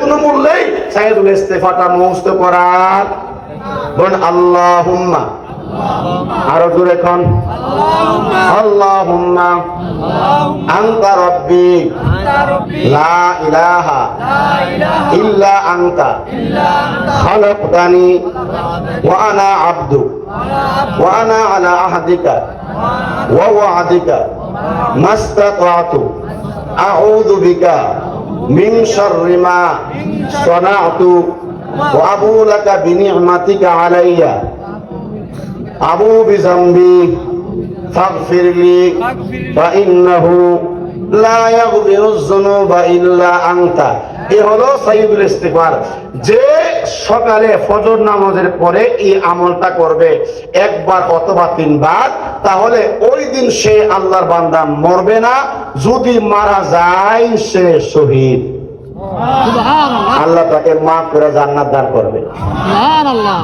কোনো মূল্যেই সাইদুল ইস্তেফাটা মুখস্থ করার। বলেন, আল্লাহুম্মা। আরও জোরে কোন। আল্লাহুম্মা। আনতা রব্বি। আনা আহদিকা। ওয়া ওয়া'দিকা। মাস্তাতাতু। মা সানাতু ওয়া আবু লাকা বিনি'মাতিকা আলাইয়া। আবু বিজাম্বি ফাগফির লি ফাইন্নাহু লা ইয়াগফিরু যুনুবা ইল্লা আনতা। এ হলো সাইয়্যিদুল ইস্তিগফার। যে সকালে ফজর নামাজের পরে এই আমলটা করবে একবার অথবা তিনবার তাহলে ওই দিন সে আল্লাহর বান্দা মরবে না যদি মারা যায় সে শহীদ। আল্লাহ তাকে মাফ করে জান্নাত দান করবে।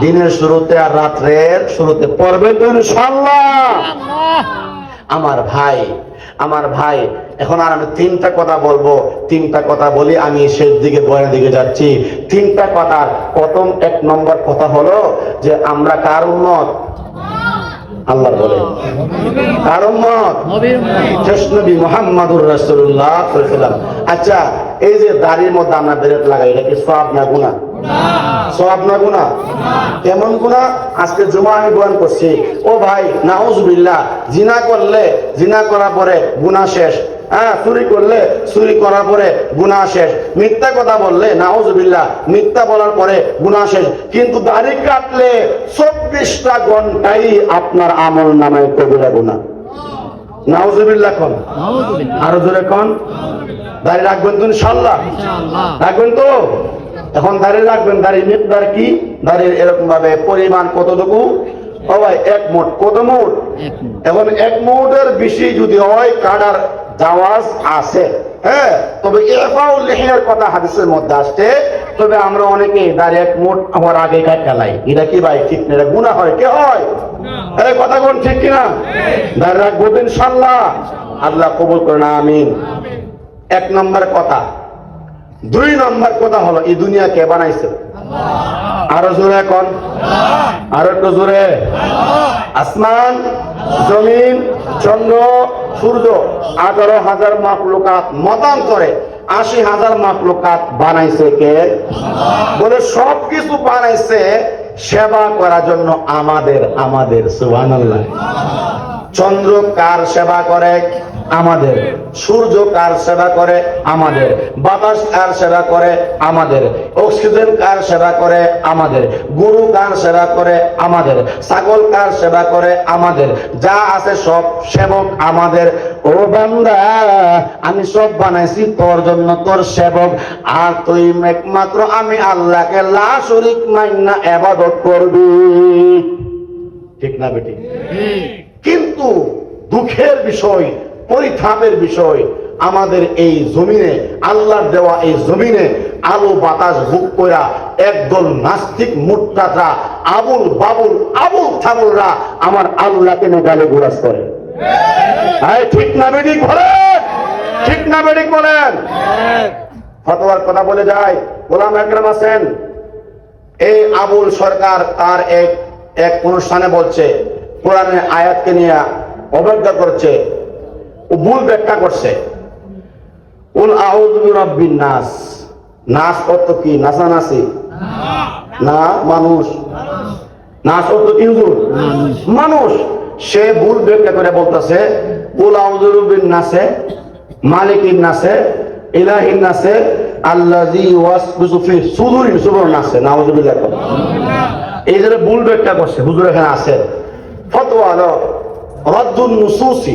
দিনের শুরুতে আর রাত্রের শুরুতে পড়বে তো ইনশাআল্লাহ। আমার ভাই আমার ভাই এখন আর আমি তিনটা কথা বলব। তিনটা কথা বলি আমি শেষ দিকে বয়ের দিকে যাচ্ছি। তিনটা কথার প্রথম এক নম্বর কথা হলো যে আমরা কার উন্মত আল্লাহ বলে কার উন্মত শেষ নবী মোহাম্মদুর সাল্লাল্লাহু আচ্ছা এই যে দাড়ির মধ্যে আমরা বেরেট লাগাই এটা কি সওয়াব না গুনাহ? সওয়াব না গুনাহ। কেমন গুনাহ আজকে জুমা আমি বয়ান করছি। ও ভাই নাউজুবিল্লাহ জিনা করলে জিনা করার পরে গুনাহ শেষ। হ্যাঁ চুরি করলে চুরি করার পরে গুনাহ শেষ। মিথ্যা কথা বললে নাউজুবিল্লাহ মিথ্যা বলার পরে গুনাহ শেষ। কিন্তু দাড়ি কাটলে চব্বিশটা ঘন্টাই আপনার আমল নামায় কবিরা গুনাহ। নাউজুবিল্লাহ কোন। আরও জোরে কোন। দাড়ি রাখবেন তো ইনশাল্লাহ রাখবেন তো? এখন দাঁড়িয়ে রাখবেন দাঁড়িয়ে মিকদার কি? দাঁড়িয়ে এরকম ভাবে পরিমাণ কতটুকু? ও ভাই এক মোট কত মোট এখন এক মোটের বেশি যদি হয় কাটার জাওয়াজ আছে। হ্যাঁ তবে এফাউল লেহের কথা হাদিসের মধ্যে আসছে। তবে আমরা অনেকে দাঁড়িয়ে এক মোট আমার আগে কাটালাই এটা কি ভাই ঠিক না? এটা গুণা হয় কে হয়? এই কথা কোন ঠিক কিনা? দাঁড়িয়ে রাখব ইনশাল্লাহ আল্লাহ কবুল করে না আমিন। এক নম্বর কথা দুই নম্বর কথা হলো, এই দুনিয়া কে বানাইছে? আরও জোরে এখন আরও একটু জোরে। আসমান, জমিন, চন্দ্র, সূর্য, আঠারো হাজার মাকলুকাত মতান্তরে আশি হাজার মাকলুকাত বানাইছে কে? বলে সব কিছু বানাইছে সেবা করার জন্য আমাদের আমাদের, সুবহানাল্লাহ। চন্দ্র কার সেবা করে? আমাদের। সূর্য কার সেবা করে? আমাদের। বাতাস কার সেবা করে? আমাদের। অক্সিজেন কার সেবা করে? আমাদের। গরু কার সেবা করে? আমাদের। ছাগল কার সেবা করে? আমাদের। যা আছে সব সেবক আমাদের। ও বান্দা আমি সব বানাইছি তোর জন্য তোর সেবক। আর তুই একমাত্র আমি আল্লাহকে লা শরিক মাইন্না এবাদত করবি। ঠিক না বেটি? কিন্তু দুঃখের বিষয় পরিথাপের বিষয় আমাদের এই জমিনে, আল্লাহর দেওয়া এই জমিনে আলো বাতাস বুক করা একদল নাস্তিক মুট্টাটা আবুল বাবুল আবুল থাবুলরা আমার আল্লাহকে নেগালে গুরাস করে। ঠিক না বেডিক বলেন? ঠিক না বেডিক বলেন? ফতোয়ার কথা বলে যায় গোলাম একরাম আছেন। এই আবুল সরকার তার এক এক অনুষ্ঠানে বলছে, কোরআনের আয়াতকে নিয়ে অবজ্ঞা করছে। ও ভুল ব্যাখ্যা করছে। উল আউযু নাস। নাস অর্থ কি? নাসানাসি? না মানুষ। নাস অর্থ কি মানুষ। সে ভুল ব্যাখ্যা করে বলতেছে উল আউযু বিন নাসে মালিকিন নাসে ইলাহিন নাসে ওয়াসবিসু সুদুরি নাসে। এই যে ভুল ব্যাখ্যা করছে হুজুর এখানে আছে। ফতোয়া হলো রদ্দুন নুসুসি।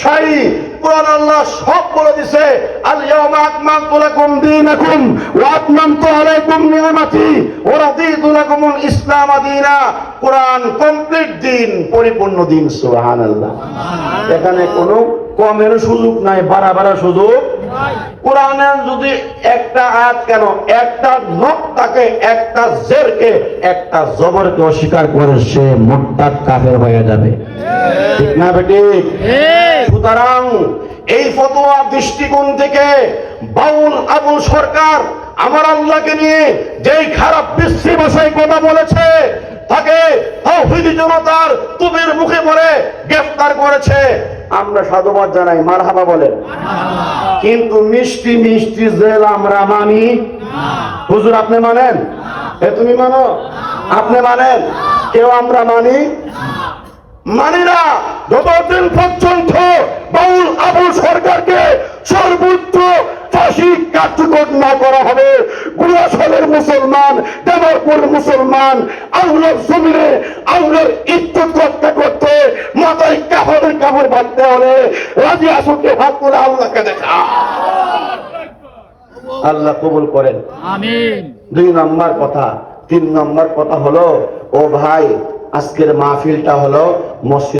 শাই কোরআন আল্লাহ সব বলে দিছে আল ইয়াউমা আকমালতু লাকুম দীনাকুম ওয়া আতমামতু আলাইকুম ওয়া রাদিতু লাকুমুল ইসলাম দীনা। কোরআন কমপ্লিট দিন পরিপূর্ণ দিন সুবহানাল্লাহ। এখানে কোনো কমের সুযোগ নাই বাড়াবার সুযোগ। কোরআনের যদি একটা আয়াত কেন একটা নকটাকে একটা জেরকে একটা জবরকে অস্বীকার করে সে মোট্টাক কাফের হয়ে যাবে। ঠিক। না বেটি সুতরাং এই ফতোয়া দৃষ্টিকোণ থেকে বাউল আবুল সরকার আমার আল্লাহকে নিয়ে যেই খারাপ বিশ্রী ভাষায় কথা বলেছে তাকে তৌহিদি জনতার তুমির মুখে পড়ে গ্রেফতার করেছে। আমরা সাধুবাদ জানাই মারহাবা বলেন। কিন্তু মিষ্টি মিষ্টি জেল আমরা মানি। হুজুর আপনি মানেন? এ তুমি মানো? আপনি মানেন? কেউ আমরা মানি? মানি না যতদিন পর্যন্ত বাউল আবুল সরকারকে সর্বোচ্চ ফাঁসি কার্যকর না করা হবে গুলাশলের মুসলমান দেবরপুর মুসলমান আউলার জমিনে আউলার ইজ্জত রক্ষা করতে মাথায় কাপড়ের কাপড় বাঁধতে হলে রাজি আসুকে হাত করে আল্লাহকে দেখা। আল্লাহ কবুল করেন। দুই নম্বর কথা তিন নম্বর কথা হলো ও ভাই আজকের মাহফিলটা হলো মসজিদ